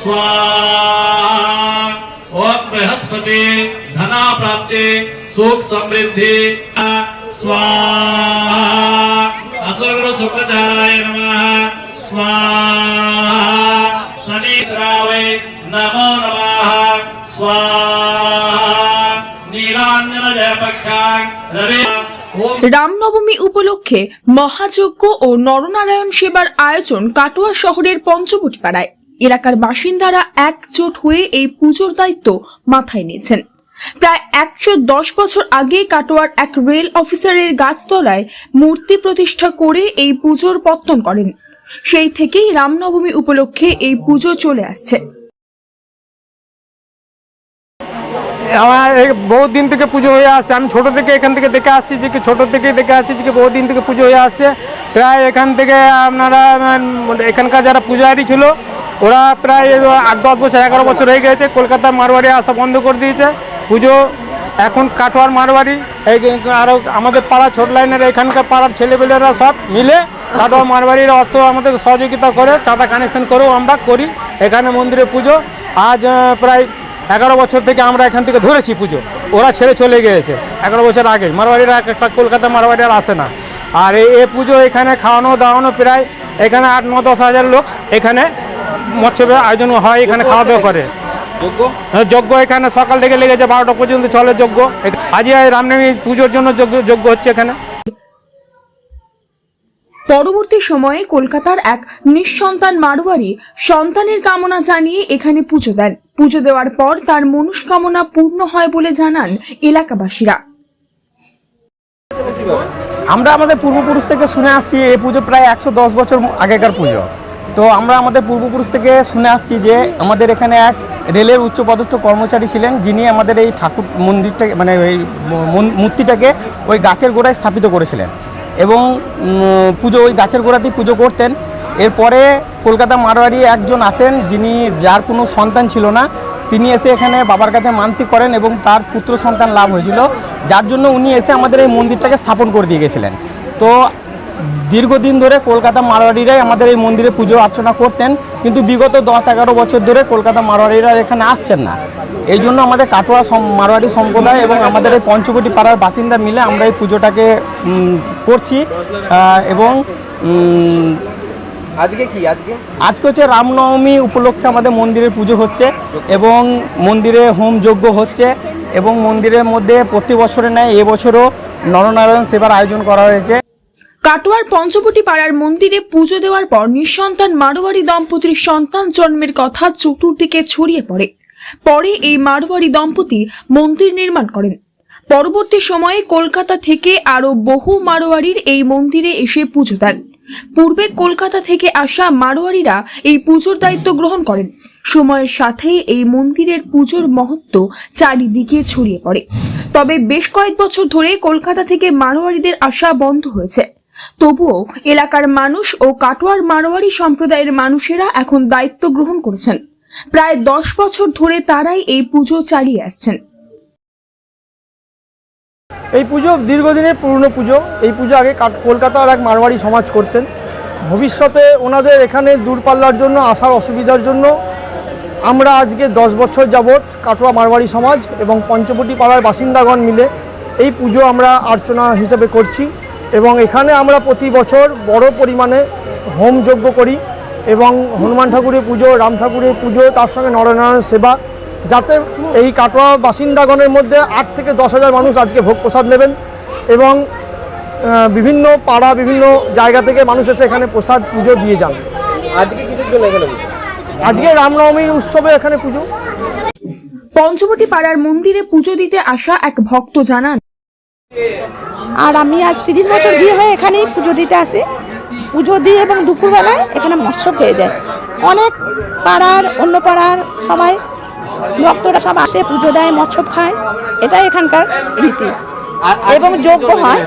स्वाहा ओम बृहस्पति धना प्राप्ति सुख समृद्धि स्वाहा असुरगुरु शुक्राचार्य नमः स्वाहा शनिद्रावे नमो नमः स्वाहा नीलाञ्जन जयपक्षां रवि ओम রামনবমী উপলক্ষে মহাযজ্ঞ ও নরনারায়ণ সেবার আয়োজন কাটোয়া শহরের পঞ্চবটি পাড়ায় এলাকার বাসিন্দারা একজোট হয়ে এই পুজোর দায়িত্ব মাথায় নিয়েছেন। প্রায় একশো দশ বছর আগে কাটোয়ার এক রেল অফিসারের গাছতলায় মূর্তি প্রতিষ্ঠা করে এই পুজোর পত্তন করেন। সেই থেকেই রামনবমী উপলক্ষে এই পুজো চলে আসছে। আমার বহুত দিন থেকে পুজো হয়ে আসছে। আমি ছোট থেকে এখান থেকে দেখে আসছি যে কি ছোট থেকে দেখে আসছি যে কি বহুত দিন থেকে পুজো হয়ে আসছে। প্রায় এখান থেকে আপনারা এখানকার যারা পূজারি ছিল ওরা প্রায় আট দশ বছর, এগারো বছর হয়ে গেছে, কলকাতা মারবাড়ি আসা বন্ধ করে দিয়েছে। পুজো, এখন কাটোয়ার মারবাড়ি এই আরও আমাদের পাড়া ছোট লাইনের এখানকার পাড়ার ছেলেপেলেরা সব মিলে কাটোয়া মারবাড়ির অর্থ আমাদের সহযোগিতা করে, চাঁদা কানেকশন করেও আমরা করি, এখানে মন্দিরে পুজো। আজ প্রায় এগারো বছর থেকে আমরা এখান থেকে ধরেছি পুজো। ওরা ছেড়ে চলে গিয়েছে, এগারো বছর আগে। মারবাড়িরা কলকাতা মারবাড়ি আর আসে না। আর এই পুজো এখানে খাওয়ানো, দাওয়ানো প্রায় এখানে আট, ন, দশ হাজার লোক এখানে মৎস্যবের আয়োজন হয় এখানে খাওয়া দাওয়া করে। হ্যাঁ, যজ্ঞ এখানে সকাল থেকে লেগে লেগেছে বারোটা পর্যন্ত চলে যজ্ঞ আজ এই রামনবমী পুজোর জন্য যজ্ঞ যজ্ঞ হচ্ছে এখানে। পরবর্তী সময়ে কলকাতার এক নিঃসন্তান মারোয়ারি সন্তানের কামনা জানিয়ে এখানে পুজো দেন। পুজো দেওয়ার পর তার মনস্কামনা পূর্ণ হয় বলে জানান এলাকাবাসীরা। আমরা আমাদের পূর্বপুরুষ থেকে শুনে আসছি এই পুজো প্রায় একশো দশ বছর আগেকার পুজো। তো আমরা আমাদের পূর্বপুরুষ থেকে শুনে আসছি যে আমাদের এখানে এক রেলের উচ্চপদস্থ কর্মচারী ছিলেন, যিনি আমাদের এই ঠাকুর মন্দিরটাকে মানে মন- মূর্তিটাকে ওই গাছের গোড়ায় স্থাপিত করেছিলেন এবং পুজো, ওই গাছের গোড়াতেই পুজো করতেন। এরপরে কলকাতা মারোয়ারি একজন আসেন যিনি, যার কোনো সন্তান ছিল না, তিনি এসে এখানে বাবার কাছে মানসিক করেন এবং তার পুত্র সন্তান লাভ হয়েছিল, যার জন্য উনি এসে আমাদের এই মন্দিরটাকে স্থাপন করে দিয়ে গেছিলেন। তো দীর্ঘদিন ধরে কলকাতা মারোয়ারিরাই আমাদের এই মন্দিরে পুজো অর্চনা করতেন কিন্তু বিগত দশ এগারো বছর ধরে কলকাতা মারোয়ারিরা এখানে আসছেন না। এই জন্য আমাদের কাটোয়া মারোয়ারি সম্প্রদায় এবং আমাদের এই পঞ্চবটি পাড়ার বাসিন্দা মিলে আমরা এই পুজোটাকে করছি এবং আজকে কি? আজকে? আজকে হচ্ছে রামনবমী উপলক্ষে আমাদের মন্দিরে পুজো হচ্ছে এবং মন্দিরে হোম যজ্ঞ হচ্ছে এবং মন্দিরের মধ্যে প্রতি বছরে নেয় এবছরও নরনারায়ণ সেবার আয়োজন করা হয়েছে। কাটোয়ার পঞ্চবটি পাড়ার মন্দিরে পুজো দেওয়ার পর নিঃসন্তান মারোয়ারি দম্পতির সন্তান জন্মের কথা চতুর্দিকে ছড়িয়ে পড়ে। পরে এই মারোয়ারি দম্পতি মন্দির নির্মাণ করেন। পরবর্তী সময়ে কলকাতা থেকে আরও বহু মারোয়ারির এই মন্দিরে এসে পুজো দেন। পূর্বে কলকাতা থেকে আসা মারোয়ারিরা এই পুজোর দায়িত্ব গ্রহণ করেন। সময়ের সাথে এই মন্দিরের পুজোর মহত্ব চারিদিকে ছড়িয়ে পড়ে। তবে বেশ কয়েক বছর ধরে কলকাতা থেকে মারোয়ারিদের আসা বন্ধ হয়েছে। তবুও এলাকার মানুষ ও কাটোয়ার মারোয়ারি সম্প্রদায়ের মানুষেরা এখন দায়িত্ব গ্রহণ করেছেন। প্রায় দশ বছর ধরে তারাই এই পুজো চালিয়ে আসছেন। এই পুজো দীর্ঘদিনের পুরনো পুজো। এই পুজো আগে কলকাতার এক মারোয়াড়ি সমাজ করতেন। ভবিষ্যতে ওনাদের এখানে দূরপাল্লার জন্য, আসার অসুবিধার জন্য আমরা আজকে দশ বছর যাবৎ কাটোয়া মারোয়াড়ি সমাজ এবং পঞ্চবটি পাড়ার বাসিন্দাগণ মিলে এই পুজো আমরা আর্চনা হিসেবে করছি। এবং এখানে আমরা প্রতি বছর বড় পরিমাণে হোম যজ্ঞ করি এবং হনুমান ঠাকুরের পুজো রাম ঠাকুরের পুজো তার সঙ্গে নরনারায়ণ সেবা যাতে এই কাটোয়া বাসিন্দাগণের মধ্যে আট থেকে দশ হাজার মানুষ আজকে ভোগ প্রসাদ নেবেন এবং বিভিন্ন পাড়া বিভিন্ন জায়গা থেকে মানুষ এসে এখানে প্রসাদ পুজো দিয়ে যান। আজকে জন্য এখানে? আজকে রামনবমীর উৎসবে এখানে পুজো। পঞ্চবটি পাড়ার মন্দিরে পুজো দিতে আসা এক ভক্ত জানান আর আমি আজ তিরিশ বছর বিয়ে হয়ে এখানেই পুজো দিতে আসি। পুজো দিই এবং দুপুরবেলায় এখানে মৎস্য পেয়ে যায়। অনেক পাড়ার অন্য পাড়ার সবাই ভক্তরা সব আসে পুজো দেয় মৎস্য খায়। এটাই এখানকার রীতি। এবং যোগ্য হয়।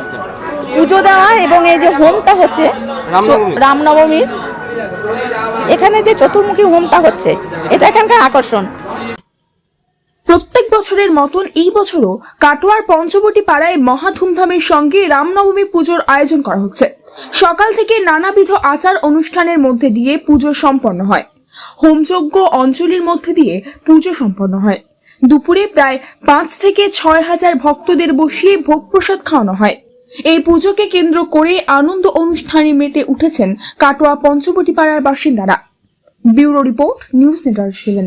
পুজো দেওয়া এবং এই যে হোমটা হচ্ছে? রামনবমীর এখানে যে চতুর্মুখী হোমটা হচ্ছে এটা এখানকার আকর্ষণ। প্রত্যেক বছরের মতন এই বছরও কাটোয়ার পঞ্চবটি পাড়ায় মহা ধুমধামের সঙ্গে রামনবমী পুজোর আয়োজন করা হচ্ছে। সকাল থেকে নানাবিধ আচার অনুষ্ঠানের মধ্যে দিয়ে পুজো সম্পন্ন হয়। হোমযজ্ঞ অঞ্চলের মধ্যে দিয়ে পুজো সম্পন্ন হয়। দুপুরে প্রায় পাঁচ থেকে ছয় হাজার ভক্তদের বসিয়ে ভোগ প্রসাদ খাওয়ানো হয়। এই পুজোকে কেন্দ্র করে আনন্দ অনুষ্ঠানে মেতে উঠেছেন কাটোয়া পঞ্চবটি পাড়ার বাসিন্দারা। Bureau report, news network seven.